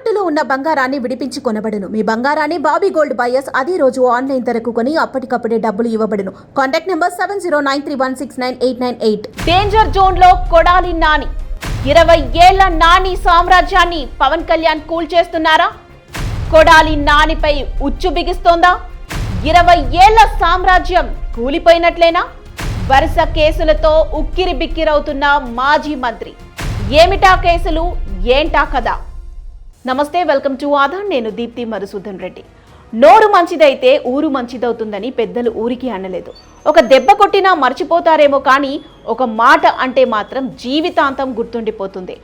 తాకట్టులో ఉన్న బంగారాన్ని విడిపించి కొనబడును. మీ బంగారాన్ని బాబీ గోల్డ్ బయర్స్ అదే రోజు ఆన్లైన్ ధరకు కొని అప్పటికప్పుడే డబ్బులు ఇవ్వబడును. Contact number seven zero nine three one six nine eight nine eight. Danger జోన్లో కొడాలి నాని. ఇరవై ఏళ్ళ నాని సామ్రాజ్యాన్ని పవన్ కళ్యాణ్ కూల్ చేస్తున్నారా? కొడాలి నానిపై ఉచ్చు బిగిస్తోందా? ఇరవై ఏళ్ళ సామ్రాజ్యం కూలిపోయినట్లేనా? వరుస కేసులతో ఉక్కిరి బిక్కిరవుతున్న మాజీ మంత్రి. ఏమిటా కేసులు? ఏంటా కదా నమస్తే వెల్కమ్ టు ఆధార్. నేను దీప్తి మరుసూదన్ రెడ్డి. నోరు మంచిదైతే ఊరు మంచిదవుతుందని పెద్దలు ఊరికి అనలేదు. ఒక దెబ్బ కొట్టినా మర్చిపోతారేమో కానీ ఒక మాట అంటే మాత్రం జీవితాంతం గుర్తుండిపోతుంది.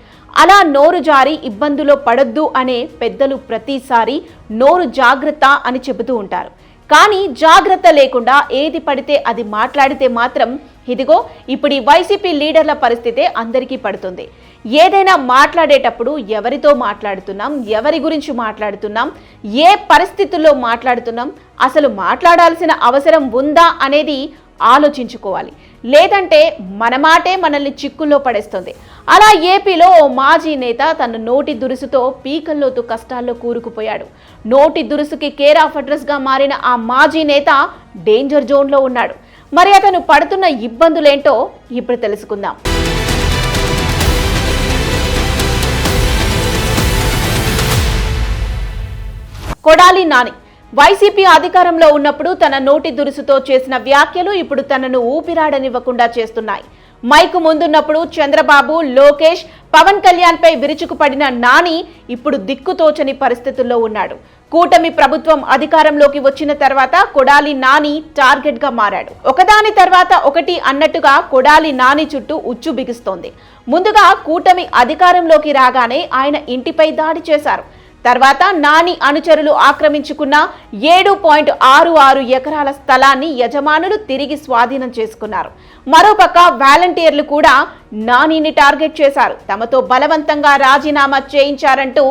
అలా నోరు జారి ఇబ్బందులో పడద్దు అనే పెద్దలు ప్రతిసారి నోరు జాగ్రత్త అని చెబుతూ ఉంటారు. కానీ జాగ్రత్త లేకుండా ఏది పడితే అది మాట్లాడితే మాత్రం ఇదిగో ఇప్పుడు ఈ వైసీపీ లీడర్ల పరిస్థితే అందరికీ పడుతుంది. ఏదైనా మాట్లాడేటప్పుడు ఎవరితో మాట్లాడుతున్నాం? ఎవరి గురించి మాట్లాడుతున్నాం? ఏ పరిస్థితుల్లో మాట్లాడుతున్నాం? అసలు మాట్లాడాల్సిన అవసరం ఉందా అనేది ఆలోచించుకోవాలి. లేదంటే మన మాటే మనల్ని చిక్కుల్లో పడేస్తుంది. అలా ఏపీలో ఓ మాజీ నేత తన నోటి దురుసుతో పీకల్లోతు కష్టాల్లో కూరుకుపోయాడు. నోటి దురుసుకి కేర్ ఆఫ్ అడ్రస్గా మారిన ఆ మాజీ నేత డేంజర్ జోన్లో ఉన్నాడు. మరి అతను పడుతున్న ఇబ్బందులేంటో ఇప్పుడు తెలుసుకుందాం. కొడాలి నాని. వైసీపీ అధికారంలో ఉన్నప్పుడు తన నోటి దురుసుతో చేసిన వ్యాఖ్యలు ఇప్పుడు తనను ఊపిరాడనివ్వకుండా చేస్తున్నాయి. మైకు ముందున్నప్పుడు చంద్రబాబు లోకేష్ పవన్ కళ్యాణ్ పై విరుచుకుపడిన నాని ఇప్పుడు దిక్కుతోచని పరిస్థితుల్లో ఉన్నాడు. కూటమి ప్రభుత్వం అధికారంలోకి వచ్చిన తర్వాత కొడాలి నాని టార్గెట్గా మారాడు. ఒకదాని తర్వాత ఒకటి అన్నట్టుగా కొడాలి నాని చుట్టూ ఉచ్చు బిగుస్తోంది. ముందుగా కూటమి అధికారంలోకి రాగానే ఆయన ఇంటిపై దాడి చేశారు. తర్వాత నాని అనుచరులు ఆక్రమించుకున్న ఏడు పాయింట్ ఆరు ఆరు ఎకరాల స్థలాన్ని యజమానులు తిరిగి స్వాధీనం చేసుకున్నారు. మరోపక్క వాలంటీర్లు కూడా నానిని టార్గెట్ చేశారు. తమతో బలవంతంగా రాజీనామా చేయించారంటూ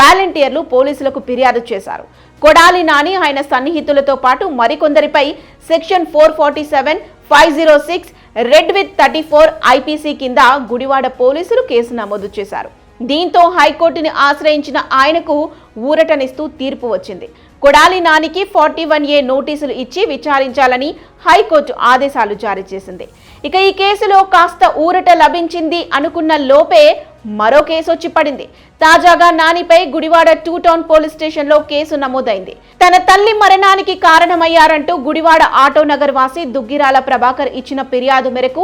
వాలంటీర్లు పోలీసులకు ఫిర్యాదు చేశారు. కొడాలి నాని ఆయన సన్నిహితులతో పాటు మరికొందరిపై section four forty seven five zero six read with thirty four IPC కింద గుడివాడ పోలీసులు కేసు నమోదు చేశారు. దీంతో హైకోర్టుని ఆశ్రయించిన ఆయనకు ఊరటనిస్తూ తీర్పు వచ్చింది. కొడాలి నానికి ఫార్టీ వన్ ఏ నోటీసులు ఇచ్చి విచారించాలని హైకోర్టు ఆదేశాలు జారీ చేసింది. ఇక ఈ కేసులో కాస్త ఊరట లభించింది అనుకున్న లోపే మరో కేసు వచ్చి పడింది. తాజాగా నానిపై గుడివాడ టూ టౌన్ పోలీస్ స్టేషన్లో కేసు నమోదైంది. తన తల్లి మరణానికి కారణమయ్యారంటూ గుడివాడ ఆటో నగర్ వాసి దుగ్గిరాల ప్రభాకర్ ఇచ్చిన ఫిర్యాదు మేరకు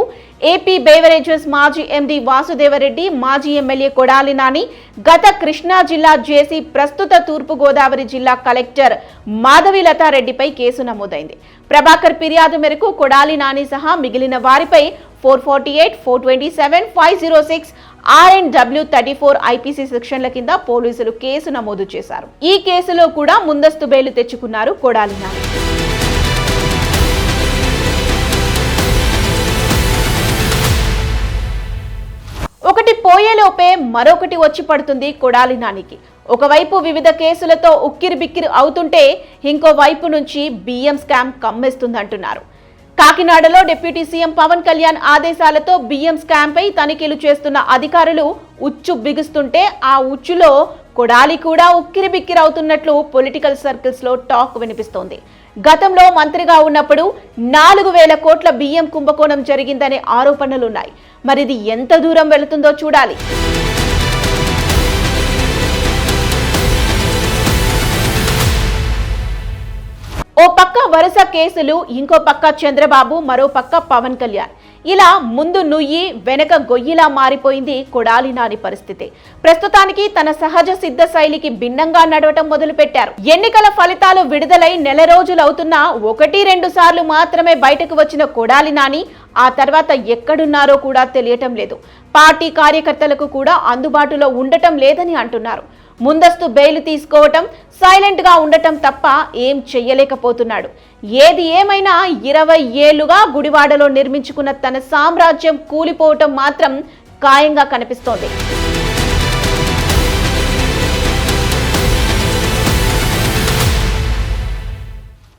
ఏపీ బేవరేజెస్ మాజీ ఎండీ వాసుదేవరెడ్డి మాజీ ఎమ్మెల్యే కొడాలి నాని గత కృష్ణా జిల్లా జేసీ ప్రస్తుత తూర్పు గోదావరి జిల్లా కలెక్టర్ మాధవిలతారెడ్డిపై కేసు నమోదైంది. ప్రభాకర్ ఫిర్యాదు మేరకు కొడాలి నాని సహా మిగిలిన వారిపై four forty eight four twenty seven five zero six R and W thirty four IPC సెక్షన్ల కింద పోలీసులు కేసు నమోదు చేశారు. ఈ కేసులో కూడా ముందస్తు బెయిల్ తెచ్చుకున్నారు కొడాలి నాని. ఒకటి పోయేలోపే మరొకటి వచ్చి పడుతుంది కొడాలి నానికి. ఒకవైపు వివిధ కేసులతో ఉక్కిరి బిక్కిరి అవుతుంటే ఇంకోవైపు నుంచి బియ్యం స్కామ్ కమ్మేస్తుందంటున్నారు. కాకినాడలో డిప్యూటీ సీఎం పవన్ కళ్యాణ్ ఆదేశాలతో బియ్యం స్కామ్ పై తనిఖీలు చేస్తున్న అధికారులు ఉచ్చు బిగుస్తుంటే ఆ ఉచ్చులో కొడాలి కూడా ఉక్కిరి బిక్కిరి అవుతున్నట్లు పొలిటికల్ సర్కిల్స్లో టాక్ వినిపిస్తోంది. గతంలో మంత్రిగా ఉన్నప్పుడు నాలుగు వేల కోట్ల బియ్యం కుంభకోణం జరిగిందనే ఆరోపణలున్నాయి. మరిది ఎంత దూరం వెళుతుందో చూడాలి. ఓ పక్క వరుస కేసులు ఇంకో పక్క చంద్రబాబు మరో పక్క పవన్ కళ్యాణ్. ఇలా ముందు నుయ్యి వెనక గొయ్యిలా మారిపోయింది కొడాలి నాని పరిస్థితి. ప్రస్తుతానికి తన సహజ సిద్ధ శైలికి భిన్నంగా నడవటం మొదలుపెట్టారు. ఎన్నికల ఫలితాలు విడుదలై నెల రోజులవుతున్నా ఒకటి రెండు సార్లు మాత్రమే బయటకు వచ్చిన కొడాలి నాని ఆ తర్వాత ఎక్కడున్నారో కూడా తెలియటం లేదు. పార్టీ కార్యకర్తలకు కూడా అందుబాటులో ఉండటం లేదని అంటున్నారు. ముందస్తు బెయిల్ తీసుకోవటం సైలెంట్గా ఉండటం తప్ప ఏం చెయ్యలేకపోతున్నాడు. ఏది ఏమైనా ఇరవై ఏళ్ళుగా గుడివాడలో నిర్మించుకున్న తన సామ్రాజ్యం కూలిపోవటం మాత్రం ఖాయంగా కనిపిస్తోంది.